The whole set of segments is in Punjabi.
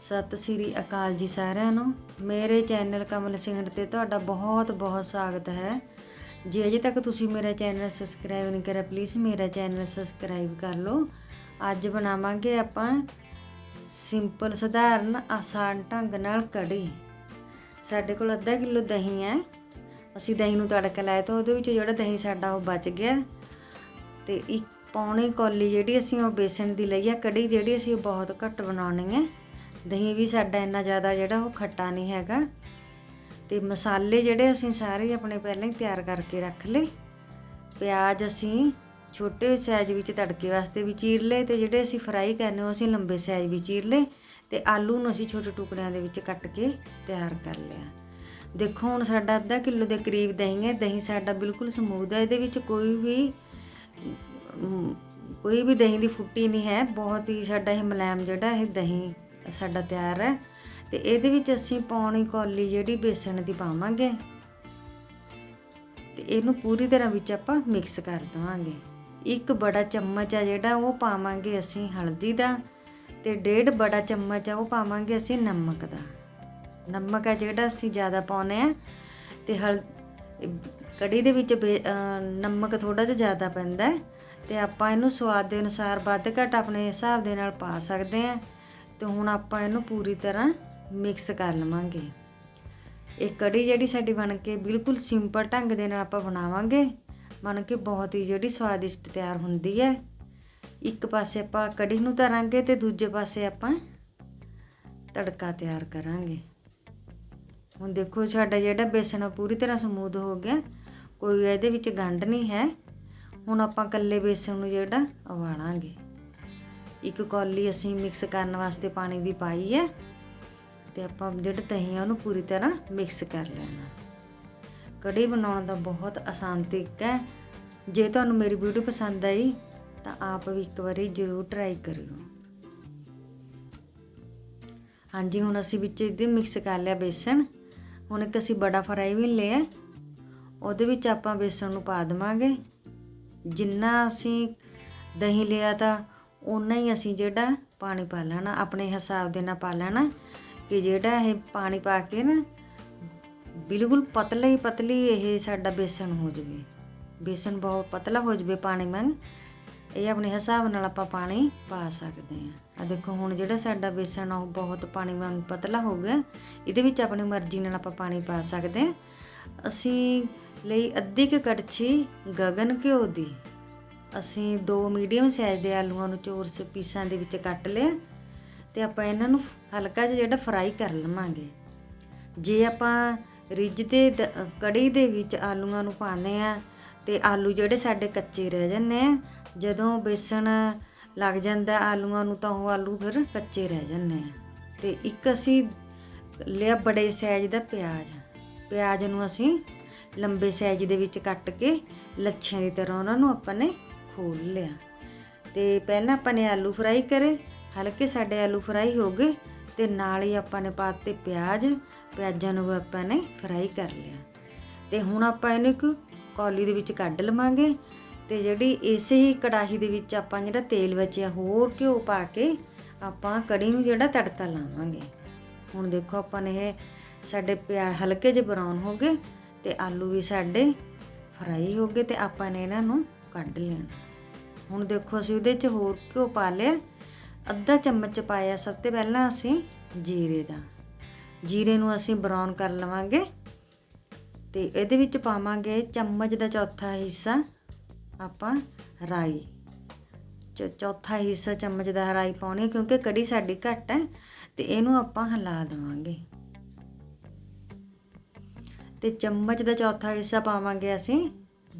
ਸਤਿ ਸ੍ਰੀ ਅਕਾਲ ਜੀ ਸਾਰਿਆਂ ਨੂੰ। ਮੇਰੇ ਚੈਨਲ ਕਮਲ ਸਿੰਘ ਤੇ ਤੁਹਾਡਾ ਬਹੁਤ ਬਹੁਤ ਸਵਾਗਤ ਹੈ। ਜੇ ਅਜੇ ਤੱਕ ਤੁਸੀਂ ਮੇਰਾ ਚੈਨਲ ਸਬਸਕ੍ਰਾਈਬ ਨਹੀਂ ਕਰਿਆ ਪਲੀਜ਼ ਮੇਰਾ ਚੈਨਲ ਸਬਸਕ੍ਰਾਈਬ ਕਰ ਲਓ। ਅੱਜ ਬਣਾਵਾਂਗੇ ਆਪਾਂ ਸਿੰਪਲ ਸਧਾਰਨ, ਆਸਾਨ ਢੰਗ ਨਾਲ ਕੜੀ। ਸਾਡੇ ਕੋਲ ਅੱਧਾ ਕਿਲੋ ਦਹੀਂ ਹੈ। ਅਸੀਂ ਦਹੀਂ ਨੂੰ ਤੜਕਾ ਲਾਇਆ ਤਾਂ ਉਹਦੇ ਵਿੱਚ ਜਿਹੜਾ ਦਹੀਂ ਸਾਡਾ ਉਹ ਬਚ ਗਿਆ। ਤੇ ਇੱਕ ਪੌਣੀ ਕੌਲੀ ਜਿਹੜੀ ਅਸੀਂ ਉਹ ਬੇਸਣ ਦੀ ਲਈ ਆ, ਕੜੀ ਜਿਹੜੀ ਅਸੀਂ ਉਹ ਬਹੁਤ ਘੱਟ ਬਣਾਉਣੀ ਹੈ। ਦਹੀਂ ਵੀ ਸਾਡਾ ਇੰਨਾ ਜ਼ਿਆਦਾ ਜਿਹੜਾ ਉਹ ਖੱਟਾ ਨਹੀਂ ਹੈਗਾ। ਤੇ ਮਸਾਲੇ ਜਿਹੜੇ ਅਸੀਂ ਸਾਰੇ ਆਪਣੇ ਪਹਿਲਾਂ ਹੀ ਤਿਆਰ ਕਰਕੇ ਰੱਖ ਲਏ। ਪਿਆਜ਼ ਅਸੀਂ ਛੋਟੇ ਸਾਈਜ਼ ਵਿੱਚ ਤੜਕੇ ਵਾਸਤੇ ਵੀ ਚੀਰ ਲਏ ਤੇ ਜਿਹੜੇ ਅਸੀਂ ਫਰਾਈ ਕਰਨੇ ਉਹ ਅਸੀਂ ਲੰਬੇ ਸਾਈਜ਼ ਵੀ ਚੀਰ ਲਏ ਤੇ ਆਲੂ ਨੂੰ ਅਸੀਂ ਛੋਟੇ ਟੁਕੜਿਆਂ ਦੇ ਵਿੱਚ ਕੱਟ ਕੇ ਤਿਆਰ ਕਰ ਲਿਆ। ਦੇਖੋ ਹੁਣ ਸਾਡਾ ਅੱਧਾ ਕਿਲੋ ਦੇ ਕਰੀਬ ਦਹੀਂ ਹੈ, ਦਹੀਂ ਸਾਡਾ ਬਿਲਕੁਲ ਸਮੂਦ ਹੈ, ਇਹਦੇ ਵਿੱਚ ਕੋਈ ਵੀ ਕੋਈ ਵੀ ਦਹੀਂ ਦੀ ਫੁੱਟੀ ਨਹੀਂ ਹੈ, ਬਹੁਤ ਹੀ ਸਾਡਾ ਇਹ ਮੁਲਾਇਮ ਜਿਹੜਾ ਇਹ ਦਹੀਂ ਸਾਡਾ ਤਿਆਰ ਹੈ। ਤੇ ਇਹਦੇ ਵਿੱਚ ਅਸੀਂ ਪੌਣੀ ਕੌਲੀ ਜਿਹੜੀ ਬੇਸਣ ਦੀ ਪਾਵਾਂਗੇ। ਤੇ ਇਹਨੂੰ ਪੂਰੀ ਤਰ੍ਹਾਂ ਵਿੱਚ ਆਪਾਂ ਮਿਕਸ ਕਰ ਦਵਾਂਗੇ। ਇੱਕ ਬੜਾ ਚਮਚ ਆ ਜਿਹੜਾ ਉਹ ਪਾਵਾਂਗੇ ਅਸੀਂ ਹਲਦੀ ਦਾ ਤੇ ਡੇਢ ਬੜਾ ਚਮਚ ਆ ਉਹ ਪਾਵਾਂਗੇ ਅਸੀਂ ਨਮਕ ਦਾ। ਨਮਕ ਆ ਜਿਹੜਾ ਅਸੀਂ ਜ਼ਿਆਦਾ ਪਾਉਨੇ ਆ ਤੇ ਹਲ ਕੜੀ ਦੇ ਵਿੱਚ ਬੇ- ਨਮਕ ਥੋੜਾ ਜਿਹਾ ਜ਼ਿਆਦਾ ਪੈਂਦਾ ਹੈ ਤੇ ਆਪਾਂ ਇਹਨੂੰ ਸਵਾਦ ਦੇ ਅਨੁਸਾਰ ਵੱਧ ਘੱਟ ਆਪਣੇ ਹਿਸਾਬ ਦੇ ਨਾਲ ਪਾ ਸਕਦੇ ਆ ਤੇ ਹੁਣ ਆਪਾਂ ਇਹਨੂੰ ਪੂਰੀ ਤਰ੍ਹਾਂ ਮਿਕਸ ਕਰ ਲਵਾਂਗੇ। ਇਹ ਕੜੀ ਜਿਹੜੀ ਸਾਡੀ ਬਣ ਕੇ ਬਿਲਕੁਲ ਸਿੰਪਲ ਢੰਗ ਦੇ ਨਾਲ ਆਪਾਂ ਬਣਾਵਾਂਗੇ, ਬਣ ਕੇ ਬਹੁਤ ਹੀ ਜਿਹੜੀ ਸਵਾਦਿਸ਼ਟ ਤਿਆਰ ਹੁੰਦੀ ਹੈ। ਇੱਕ ਪਾਸੇ ਆਪਾਂ ਕੜੀ ਨੂੰ ਧਰਾਂਗੇ ਤੇ ਦੂਜੇ ਪਾਸੇ ਆਪਾਂ ਤੜਕਾ ਤਿਆਰ ਕਰਾਂਗੇ। ਹੁਣ ਦੇਖੋ ਸਾਡਾ ਜਿਹੜਾ ਬੇਸਣ ਆ ਪੂਰੀ ਤਰ੍ਹਾਂ ਸਮੂਦ ਹੋ ਗਿਆ, ਕੋਈ ਇਹਦੇ ਵਿੱਚ ਗੰਢ ਨਹੀਂ ਹੈ। ਹੁਣ ਆਪਾਂ ਕੱਲੇ ਬੇਸਣ ਨੂੰ ਜਿਹੜਾ ਉਬਾਲਾਂਗੇ। ਇੱਕ ਕੌਲੀ ਅਸੀਂ ਮਿਕਸ ਕਰਨ ਵਾਸਤੇ ਪਾਣੀ ਦੀ ਪਾਈ ਹੈ ਤੇ ਆਪਾਂ ਜਿਹੜਾ ਦਹੀਂ ਆ ਉਹਨੂੰ ਪੂਰੀ ਤਰ੍ਹਾਂ ਮਿਕਸ ਕਰ ਲੈਣਾ। ਕੜੀ ਬਣਾਉਣ ਦਾ ਬਹੁਤ ਆਸਾਨ ਤਰੀਕਾ ਹੈ। ਜੇ ਤੁਹਾਨੂੰ ਮੇਰੀ ਵੀਡੀਓ ਪਸੰਦ ਆਈ ਤਾਂ ਆਪ ਵੀ ਇੱਕ ਵਾਰੀ ਜ਼ਰੂਰ ਟਰਾਈ ਕਰਿਓ। ਹਾਂਜੀ, ਹੁਣ ਅਸੀਂ ਵਿੱਚ ਇਹਦੇ ਮਿਕਸ ਕਰ ਲਿਆ ਬੇਸਣ। ਹੁਣ ਇੱਕ ਅਸੀਂ ਬੜਾ ਫਰਾਈ ਵੀ ਲਿਆ ਉਹਦੇ ਵਿੱਚ ਆਪਾਂ ਬੇਸਣ ਨੂੰ ਪਾ ਦੇਵਾਂਗੇ। ਜਿੰਨਾ ਅਸੀਂ ਦਹੀਂ ਲਿਆ ਤਾਂ ਉਨਾ ਹੀ ਅਸੀਂ ਜਿਹੜਾ ਪਾਣੀ ਪਾ ਲੈਣਾ, ਆਪਣੇ ਹਿਸਾਬ ਦੇ ਨਾਲ ਪਾ ਲੈਣਾ ਕਿ ਜਿਹੜਾ ਇਹ ਪਾਣੀ ਪਾ ਕੇ ਨਾ ਬਿਲਕੁਲ ਪਤਲਾ ਹੀ ਪਤਲੀ ਇਹ ਸਾਡਾ ਬੇਸਣ ਹੋ ਜਵੇ। ਬੇਸਣ ਬਹੁਤ ਪਤਲਾ ਹੋ ਜਵੇ ਪਾਣੀ ਵਾਂਗ, ਇਹ ਆਪਣੇ ਹਿਸਾਬ ਨਾਲ ਆਪਾਂ ਪਾਣੀ ਪਾ ਸਕਦੇ ਹਾਂ। ਆ ਦੇਖੋ ਹੁਣ ਜਿਹੜਾ ਸਾਡਾ ਬੇਸਣ ਆ, ਉਹ ਬਹੁਤ ਪਾਣੀ ਵਾਂਗ ਪਤਲਾ ਹੋ ਗਿਆ। ਇਹਦੇ ਵਿੱਚ ਆਪਣੀ ਮਰਜ਼ੀ ਨਾਲ ਆਪਾਂ ਪਾਣੀ ਪਾ ਸਕਦੇ ਹਾਂ। ਅਸੀਂ ਲਈ ਅੱਧੀ ਕੁ ਕੜਛੀ ਗਗਨ ਘਿਓ ਦੀ। ਅਸੀਂ ਦੋ ਮੀਡੀਅਮ ਸਾਈਜ਼ ਦੇ ਆਲੂਆਂ ਨੂੰ ਚੋਰਸ ਪੀਸਾਂ ਦੇ ਵਿੱਚ ਕੱਟ ਲਿਆ ਤੇ ਆਪਾਂ ਇਹਨਾਂ ਨੂੰ ਹਲਕਾ ਜਿਹਾ ਜਿਹੜਾ ਫਰਾਈ ਕਰ ਲਵਾਂਗੇ। ਜੇ ਆਪਾਂ ਰਿੱਝ ਦੇ ਦ- ਕੜੀ ਦੇ ਵਿੱਚ ਆਲੂਆਂ ਨੂੰ ਪਾਉਂਦੇ ਆ ਤੇ ਆਲੂ ਜਿਹੜੇ ਸਾਡੇ ਕੱਚੇ ਰਹਿ ਜਾਂਦੇ ਆ, ਜਦੋਂ ਬੇਸਣ ਲੱਗ ਜਾਂਦਾ ਆਲੂਆਂ ਨੂੰ ਤਾਂ ਉਹ ਆਲੂ ਫਿਰ ਕੱਚੇ ਰਹਿ ਜਾਂਦੇ ਆ। ਤੇ ਇੱਕ ਅਸੀਂ ਲਿਆ ਬੜੇ ਸਾਈਜ਼ ਦਾ ਪਿਆਜ਼। ਪਿਆਜ਼ ਨੂੰ ਅਸੀਂ ਲੰਬੇ ਸਾਈਜ਼ ਦੇ ਵਿੱਚ ਕੱਟ ਕੇ ਲੱਛਿਆਂ ਦੀ ਤਰ੍ਹਾਂ ਉਹਨਾਂ ਨੂੰ ਆਪਾਂ ਨੇ ਖੋਲ ਲਿਆ। ਤੇ ਪਹਿਲਾਂ ਆਪਾਂ ਨੇ ਆਲੂ ਫਰਾਈ ਕਰੇ, ਹਲਕੇ ਸਾਡੇ ਆਲੂ ਫਰਾਈ ਹੋ ਗਏ ਤੇ ਨਾਲ ਹੀ ਆਪਾਂ ਨੇ ਪਾਤੇ ਪਿਆਜ਼, ਪਿਆਜ਼ਾਂ ਨੂੰ ਵੀ ਆਪਾਂ ਨੇ ਫਰਾਈ ਕਰ ਲਿਆ। ਤੇ ਹੁਣ ਆਪਾਂ ਇਹਨੂੰ ਇੱਕ ਕੌਲੀ ਦੇ ਵਿੱਚ ਕੱਢ ਲਵਾਂਗੇ ਤੇ ਜਿਹੜੀ ਇਸੇ ਹੀ ਕੜਾਹੀ ਦੇ ਵਿੱਚ ਆਪਾਂ ਜਿਹੜਾ ਤੇਲ ਬਚਿਆ ਹੋਰ ਘਿਓ ਪਾ ਕੇ ਆਪਾਂ ਕੜੀ ਨੂੰ ਜਿਹੜਾ ਤੜਕਾ ਲਾਵਾਂਗੇ। ਹੁਣ ਦੇਖੋ ਆਪਾਂ ਨੇ ਇਹ ਸਾਡੇ ਪਿਆ ਹਲਕੇ ਜਿਹੇ ਬਰਾਊਨ ਹੋ ਗਏ ਤੇ ਆਲੂ ਵੀ ਸਾਡੇ ਫਰਾਈ ਹੋ ਗਏ ਤੇ ਆਪਾਂ ਨੇ ਇਹਨਾਂ ਨੂੰ ਕੱਢ ਲੈਣਾ। ਹੁਣ ਦੇਖੋ ਅਸੀਂ ਉਹਦੇ 'ਚ ਹੋਰ ਘਿਓ ਪਾ ਲਿਆ। ਅੱਧਾ ਚਮਚ ਪਾਇਆ ਸਭ ਤੋਂ ਪਹਿਲਾਂ ਅਸੀਂ ਜੀਰੇ ਦਾ। ਜੀਰੇ ਨੂੰ ਅਸੀਂ ਬਰਾਊਨ ਕਰ ਲਵਾਂਗੇ ਤੇ ਇਹਦੇ ਵਿੱਚ ਪਾਵਾਂਗੇ ਚਮਚ ਦਾ ਚੌਥਾ ਹਿੱਸਾ ਆਪਾਂ ਰਾਈ। ਚ- ਚੌਥਾ ਹਿੱਸਾ ਚਮਚ ਦਾ ਰਾਈ ਪਾਉਣੀ ਕਿਉਂਕਿ ਕੜੀ ਸਾਡੀ ਘੱਟ ਹੈ ਤੇ ਇਹਨੂੰ ਆਪਾਂ ਹਿਲਾ ਦੇਵਾਂਗੇ। ਤੇ ਚਮਚ ਦਾ ਚੌਥਾ ਹਿੱਸਾ ਪਾਵਾਂਗੇ ਅਸੀਂ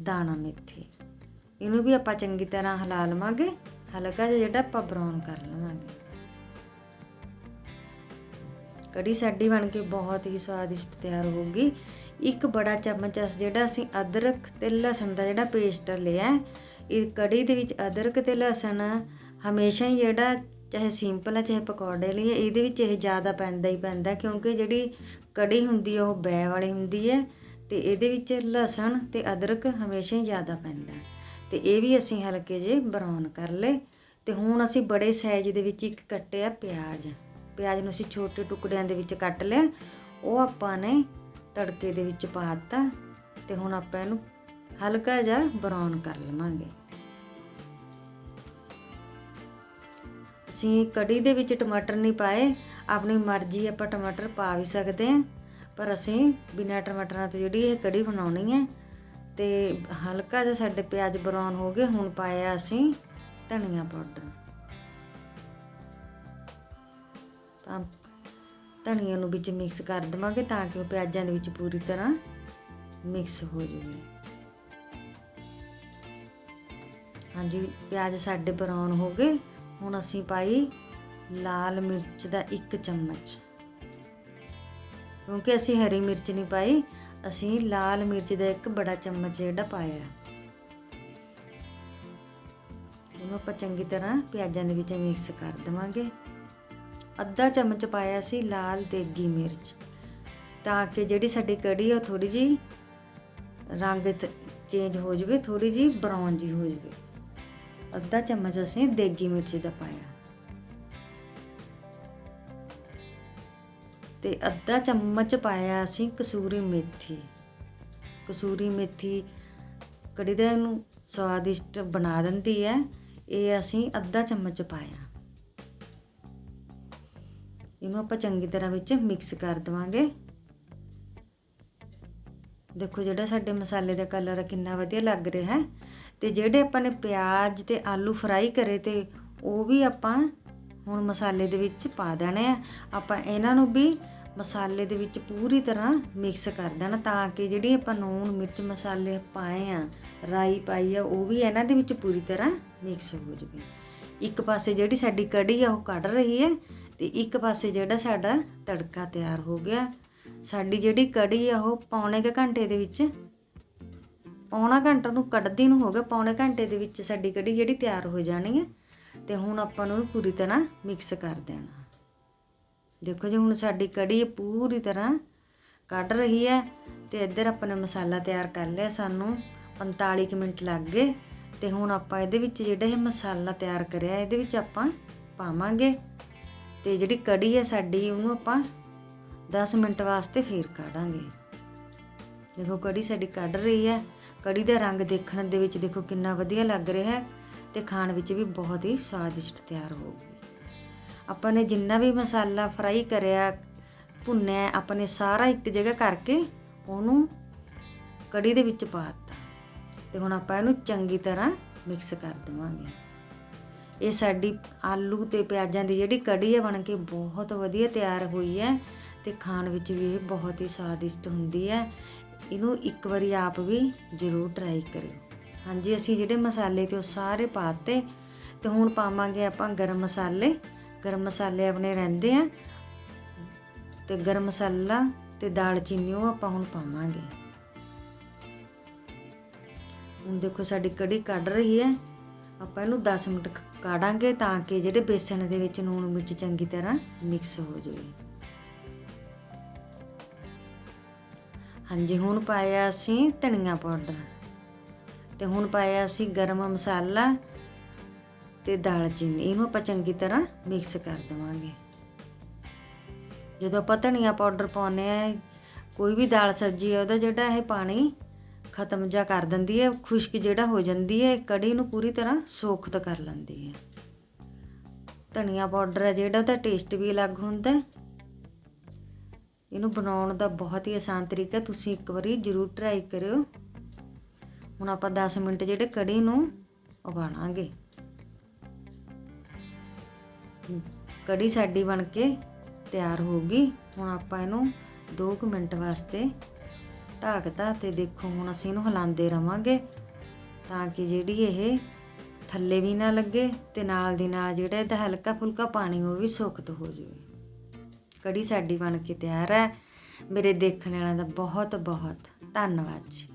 ਦਾਣਾ ਮੇਥੀ। ਇਹਨੂੰ ਵੀ ਆਪਾਂ ਚੰਗੀ ਤਰ੍ਹਾਂ ਹਿਲਾ ਲਵਾਂਗੇ ਹਲਕਾ ਜਿਹਾ ਜਿਹੜਾ ਆਪਾਂ ਬਰਾਊਨ ਕਰ ਲਵਾਂਗੇ। ਕੜੀ ਸਾਡੀ ਬਣ ਕੇ ਬਹੁਤ ਹੀ ਸਵਾਦਿਸ਼ਟ ਤਿਆਰ ਹੋਊਗੀ। ਇੱਕ ਬੜਾ ਚਮਚ ਅਸ- ਜਿਹੜਾ ਅਸੀਂ ਅਦਰਕ ਤੇ ਲਸਣ ਦਾ ਜਿਹੜਾ ਪੇਸਟ ਲਿਆ ਇਹ ਕੜੀ ਦੇ ਵਿੱਚ ਅਦਰਕ ਤੇ ਲਸਣ ਹਮੇਸ਼ਾ ਹੀ ਜਿਹੜਾ ਚਾਹੇ ਸਿੰਪਲ ਹੈ ਚਾਹੇ ਪਕੌੜੇ ਲਈ ਹੈ, ਇਹਦੇ ਵਿੱਚ ਇਹ ਜ਼ਿਆਦਾ ਪੈਂਦਾ ਹੀ ਪੈਂਦਾ ਕਿਉਂਕਿ ਜਿਹੜੀ ਕੜੀ ਹੁੰਦੀ ਹੈ ਉਹ ਬੈ ਵਾਲੀ ਹੁੰਦੀ ਹੈ ਤੇ ਇਹਦੇ ਵਿੱਚ ਲਸਣ ਤੇ ਅਦਰਕ ਹਮੇਸ਼ਾ ਹੀ ਜ਼ਿਆਦਾ ਪੈਂਦਾ। ਤੇ ਇਹ ਵੀ ਅਸੀਂ ਹਲਕੇ ਜਿਹੇ ਬਰਾਊਨ ਕਰ ਲਏ ਤੇ ਹੁਣ ਅਸੀਂ ਬੜੇ ਸਾਈਜ਼ ਦੇ ਵਿੱਚ ਇੱਕ ਕੱਟਿਆ ਪਿਆਜ਼। ਪਿਆਜ਼ ਨੂੰ ਅਸੀਂ ਛੋਟੇ ਟੁਕੜਿਆਂ ਦੇ ਵਿੱਚ ਕੱਟ ਲਿਆ। ਉਹ ਆਪਾਂ ਨੇ ਤੜਕੇ ਦੇ ਵਿੱਚ ਪਾ ਦਿੱਤਾ ਤੇ ਹੁਣ ਆਪਾਂ ਇਹਨੂੰ ਹਲਕਾ ਜਿਹਾ ਬਰਾਊਨ ਕਰ ਲਵਾਂਗੇ। ਅਸੀਂ ਕੜੀ ਦੇ ਵਿੱਚ ਟਮਾਟਰ ਨਹੀਂ ਪਾਏ। ਆਪਣੀ ਮਰਜ਼ੀ ਆਪਾਂ ਟਮਾਟਰ ਪਾ ਵੀ ਸਕਦੇ ਹਾਂ। ਪਰ ਅਸੀਂ ਬਿਨਾਂ ਟਮਾਟਰਾਂ ਤੋਂ ਜਿਹੜੀ ਇਹ ਕੜੀ ਬਣਾਉਣੀ ਹੈ ਤੇ ਹਲਕਾ ਜਿਹਾ ਸਾਡੇ ਪਿਆਜ਼ ਬਰਾਊਨ ਹੋ ਗਏ, ਹੁਣ ਪਾਇਆ ਅਸੀਂ ਧਨੀਆ ਪਾਊਡਰ। ਤਾਂ ਧਨੀਆ ਨੂੰ ਵਿੱਚ ਮਿਕਸ ਕਰ ਦੇਵਾਂਗੇ ਤਾਂ ਕਿ ਉਹ ਪਿਆਜ਼ਾਂ ਦੇ ਵਿੱਚ ਪੂਰੀ ਤਰ੍ਹਾਂ ਮਿਕਸ ਹੋ ਜਾਵੇ। ਹਾਂਜੀ, ਪਿਆਜ਼ ਸਾਡੇ ਬਰਾਊਨ ਹੋ ਗਏ। ਹੁਣ ਅਸੀਂ ਪਾਈ ਲਾਲ ਮਿਰਚ ਦਾ 1 ਚਮਚ। ਕਿਉਂਕਿ ਅਸੀਂ ਹਰੀ ਮਿਰਚ ਨਹੀਂ ਪਾਈ ਅਸੀਂ ਲਾਲ ਮਿਰਚ ਦਾ ਇੱਕ ਬੜਾ ਚਮਚ ਜਿਹੜਾ ਪਾਇਆ ਇਹਨੂੰ ਆਪਾਂ ਚੰਗੀ ਤਰ੍ਹਾਂ ਪਿਆਜ਼ਾਂ ਦੇ ਵਿੱਚ ਮਿਕਸ ਕਰ ਦੇਵਾਂਗੇ। ਅੱਧਾ ਚਮਚ ਪਾਇਆ ਸੀ ਲਾਲ ਦੇਗੀ ਮਿਰਚ। ਤਾਂ ਕਿ ਜਿਹੜੀ ਸਾਡੀ ਕੜੀ ਉਹ ਥੋੜੀ ਜੀ ਰੰਗ ਚੇਂਜ ਹੋ ਜਾਵੇ ਥੋੜੀ ਜੀ ਬਰਾਊਨ ਜੀ ਹੋ ਜਾਵੇ। ਅੱਧਾ ਚਮਚ ਅਸੀਂ ਦੇਗੀ ਮਿਰਚ ਦਾ ਪਾਇਆ। ਤੇ ਅੱਧਾ ਚਮਚ ਪਾਇਆ ਅਸੀਂ ਕਸੂਰੀ ਮੇਥੀ। ਕਸੂਰੀ ਮੇਥੀ ਕੜੀ ਦਾ ਨੂੰ ਸਵਾਦਿਸ਼ਟ ਬਣਾ ਦਿੰਦੀ ਹੈ। ਇਹ ਅਸੀਂ ਅੱਧਾ ਚਮਚ ਪਾਇਆ। ਇਹਨੂੰ ਆਪਾਂ ਚੰਗੀ ਤਰ੍ਹਾਂ ਵਿੱਚ ਮਿਕਸ ਕਰ ਦਵਾਂਗੇ। ਦੇਖੋ ਜਿਹੜਾ ਸਾਡੇ ਮਸਾਲੇ ਦਾ ਕਲਰ ਕਿੰਨਾ ਵਧੀਆ ਲੱਗ ਰਿਹਾ ਹੈ। ਤੇ ਜਿਹੜੇ ਆਪਾਂ ਨੇ ਪਿਆਜ਼ ਤੇ ਆਲੂ ਫਰਾਈ ਕਰੇ ਤੇ ਉਹ ਵੀ ਆਪਾਂ ਹੁਣ ਮਸਾਲੇ ਦੇ ਵਿੱਚ ਪਾ ਦੇਣੇ ਆ। ਆਪਾਂ ਇਹਨਾਂ ਨੂੰ ਵੀ ਮਸਾਲੇ ਦੇ ਵਿੱਚ ਪੂਰੀ ਤਰ੍ਹਾਂ ਮਿਕਸ ਕਰ ਦੇਣਾ ਤਾਂ ਕਿ ਜਿਹੜੀ ਆਪਾਂ ਨੂਨ ਮਿਰਚ ਮਸਾਲੇ ਪਾਏ ਆ, ਰਾਈ ਪਾਈ ਆ, ਉਹ ਵੀ ਇਹਨਾਂ ਦੇ ਵਿੱਚ ਪੂਰੀ ਤਰ੍ਹਾਂ ਮਿਕਸ ਹੋ ਜਾਵੇ। ਇੱਕ ਪਾਸੇ ਜਿਹੜੀ ਸਾਡੀ ਕੜੀ ਆ, ਉਹ ਕੱਢ ਰਹੀ ਹੈ ਤੇ ਇੱਕ ਪਾਸੇ ਜਿਹੜਾ ਸਾਡਾ ਤੜਕਾ ਤਿਆਰ ਹੋ ਗਿਆ। ਸਾਡੀ ਜਿਹੜੀ ਕੜੀ ਆ, ਉਹ ਪੌਣੇ ਕੁ ਘੰਟੇ ਦੇ ਵਿੱਚ ਪੌਣਾ ਘੰਟਾ ਨੂੰ ਕੱਢਦੀ ਨੂੰ ਹੋ ਗਿਆ। ਪੌਣੇ ਘੰਟੇ ਦੇ ਵਿੱਚ ਸਾਡੀ ਕੜੀ ਜਿਹੜੀ ਤਿਆਰ ਹੋ ਜਾਣੀ ਹੈ ਤੇ ਹੁਣ ਆਪਾਂ ਨੂੰ ਪੂਰੀ ਤਰ੍ਹਾਂ ਮਿਕਸ ਕਰ ਦੇਣਾ। ਦੇਖੋ ਜੀ, ਹੁਣ ਸਾਡੀ ਕੜੀ ਪੂਰੀ ਤਰ੍ਹਾਂ ਕੱਢ ਰਹੀ ਹੈ ਤੇ ਇੱਧਰ ਆਪਾਂ ਨੇ ਮਸਾਲਾ ਤਿਆਰ ਕਰ ਲਿਆ ਸਾਨੂੰ 45 ਕੁ ਮਿੰਟ ਲੱਗ ਗਏ ਤੇ ਹੁਣ ਆਪਾਂ ਇਹਦੇ ਵਿੱਚ ਜਿਹੜਾ ਇਹ ਮਸਾਲਾ ਤਿਆਰ ਕਰਿਆ, ਇਹਦੇ ਵਿੱਚ ਆਪਾਂ ਪਾਵਾਂਗੇ ਤੇ ਜਿਹੜੀ ਕੜੀ ਹੈ ਸਾਡੀ, ਉਹਨੂੰ ਆਪਾਂ 10 ਮਿੰਟ ਵਾਸਤੇ ਫੇਰ ਕਾਢਾਂਗੇ। ਦੇਖੋ ਕੜੀ ਸਾਡੀ ਕੱਢ ਰਹੀ ਹੈ, ਕੜੀ ਦਾ ਰੰਗ ਦੇਖਣ ਦੇ ਵਿੱਚ ਦੇਖੋ ਕਿੰਨਾ ਵਧੀਆ ਲੱਗ ਰਿਹਾ ਹੈ। ਤੇ ਖਾਣ ਵਿੱਚ ਵੀ ਬਹੁਤ ਹੀ ਸਵਾਦਿਸ਼ਟ ਤਿਆਰ ਹੋਊਗੀ। ਆਪਾਂ ਨੇ ਜਿੰਨਾ ਵੀ ਮਸਾਲਾ ਫਰਾਈ ਕਰਿਆ, ਭੁੰਨਿਆ, ਆਪਾਂ ਨੇ ਸਾਰਾ ਇੱਕ ਜਗ੍ਹਾ ਕਰਕੇ ਉਹਨੂੰ ਕੜੀ ਦੇ ਵਿੱਚ ਪਾ ਦਿੱਤਾ। ਤੇ ਹੁਣ ਆਪਾਂ ਇਹਨੂੰ ਚੰਗੀ ਤਰ੍ਹਾਂ ਮਿਕਸ ਕਰ ਦਵਾਂਗੇ। ਇਹ ਸਾਡੀ ਆਲੂ ਤੇ ਪਿਆਜ਼ਾਂ ਦੀ ਜਿਹੜੀ ਕੜੀ ਹੈ ਬਣ ਕੇ ਬਹੁਤ ਵਧੀਆ ਤਿਆਰ ਹੋਈ ਹੈ ਤੇ ਖਾਣ ਵਿੱਚ ਵੀ ਇਹ ਬਹੁਤ ਹੀ ਸਵਾਦਿਸ਼ਟ ਹੁੰਦੀ ਹੈ। ਇਹਨੂੰ ਇੱਕ ਵਾਰੀ ਆਪ ਵੀ ਜ਼ਰੂਰ ਟਰਾਈ ਕਰਿਓ। ਹਾਂਜੀ, ਅਸੀਂ ਜਿਹੜੇ ਮਸਾਲੇ ਤੇ ਉਹ ਸਾਰੇ ਪਾਤੇ ਤੇ ਹੁਣ ਪਾਵਾਂਗੇ ਆਪਾਂ ਗਰਮ ਮਸਾਲੇ। ਗਰਮ ਮਸਾਲੇ ਆਪਣੇ ਰਹਿੰਦੇ ਆ ਤੇ ਗਰਮ ਮਸਾਲਾ ਤੇ ਦਾਲਚੀਨੀ ਉਹ ਆਪਾਂ ਹੁਣ ਪਾਵਾਂਗੇ। ਹੁਣ ਦੇਖੋ ਸਾਡੀ ਕੜੀ ਕੱਢ ਰਹੀ ਹੈ। ਆਪਾਂ ਇਹਨੂੰ 10 ਮਿੰਟ ਕਾੜਾਂਗੇ ਤਾਂ ਕਿ ਜਿਹੜੇ ਬੇਸਣ ਦੇ ਵਿੱਚ ਨੂਣ ਮਿਰਚ ਚੰਗੀ ਤਰ੍ਹਾਂ ਮਿਕਸ ਹੋ ਜਾਵੇ। ਹਾਂਜੀ, ਹੁਣ ਪਾਇਆ ਅਸੀਂ ਧਨੀਆ ਪਾਊਡਰ। ਤੇ ਹੁਣ ਪਾਇਆ ਅਸੀਂ ਗਰਮ ਮਸਾਲਾ ਤੇ ਦਾਲਚੀਨੀ ਇਹਨੂੰ ਆਪਾਂ ਚੰਗੀ ਤਰ੍ਹਾਂ ਮਿਕਸ ਕਰ ਦਵਾਂਗੇ। ਜਦੋਂ ਆਪਾਂ ਧਨੀਆ ਪਾਊਡਰ ਪਾਉਨੇ ਆ ਕੋਈ ਵੀ ਦਾਲ ਸਬਜ਼ੀ ਹੈ ਉਹਦਾ ਜਿਹੜਾ ਇਹ ਪਾਣੀ ਖਤਮ ਜਾ ਕਰ ਦਿੰਦੀ ਹੈ, ਖੁਸ਼ਕ ਜਿਹੜਾ ਹੋ ਜਾਂਦੀ ਹੈ ਕੜੀ ਨੂੰ ਪੂਰੀ ਤਰ੍ਹਾਂ ਸੋਖਤ ਕਰ ਲੈਂਦੀ ਹੈ। ਧਨੀਆ ਪਾਊਡਰ ਹੈ, ਜਿਹੜਾ ਉਹਦਾ ਟੇਸਟ ਵੀ ਅਲੱਗ ਹੁੰਦਾ ਹੈ। ਇਹਨੂੰ ਬਣਾਉਣ ਦਾ ਬਹੁਤ ਹੀ ਆਸਾਨ ਤਰੀਕਾ, ਤੁਸੀਂ ਇੱਕ ਵਾਰੀ ਜ਼ਰੂਰ ਟਰਾਈ ਕਰਿਓ। ਹੁਣ ਆਪਾਂ 10 ਮਿੰਟ ਜਿਹੜੇ ਕੜੀ ਨੂੰ ਉਬਾਲਾਂਗੇ। ਕੜੀ ਸਾਡੀ ਬਣ ਕੇ ਤਿਆਰ ਹੋ ਗਈ। ਹੁਣ ਆਪਾਂ ਇਹਨੂੰ 2 ਮਿੰਟ ਵਾਸਤੇ ਢੱਕਦਾ ਤੇ ਦੇਖੋ ਹੁਣ ਅਸੀਂ ਇਹਨੂੰ ਹਿਲਾਉਂਦੇ ਰਵਾਂਗੇ ਤਾਂ ਕਿ ਜਿਹੜੀ ਇਹ ਥੱਲੇ ਵੀ ਨਾ ਲੱਗੇ ਤੇ ਨਾਲ ਦੀ ਨਾਲ ਜਿਹੜਾ ਇਹਦਾ ਹਲਕਾ ਫੁਲਕਾ ਪਾਣੀ ਉਹ ਵੀ ਸੁੱਕਤ ਹੋ ਜਾਵੇ। ਕੜੀ ਸਾਡੀ ਬਣ ਕੇ ਤਿਆਰ ਹੈ। ਮੇਰੇ ਦੇਖਣ ਵਾਲਿਆਂ ਦਾ ਬਹੁਤ ਬਹੁਤ ਧੰਨਵਾਦ। ਜੀ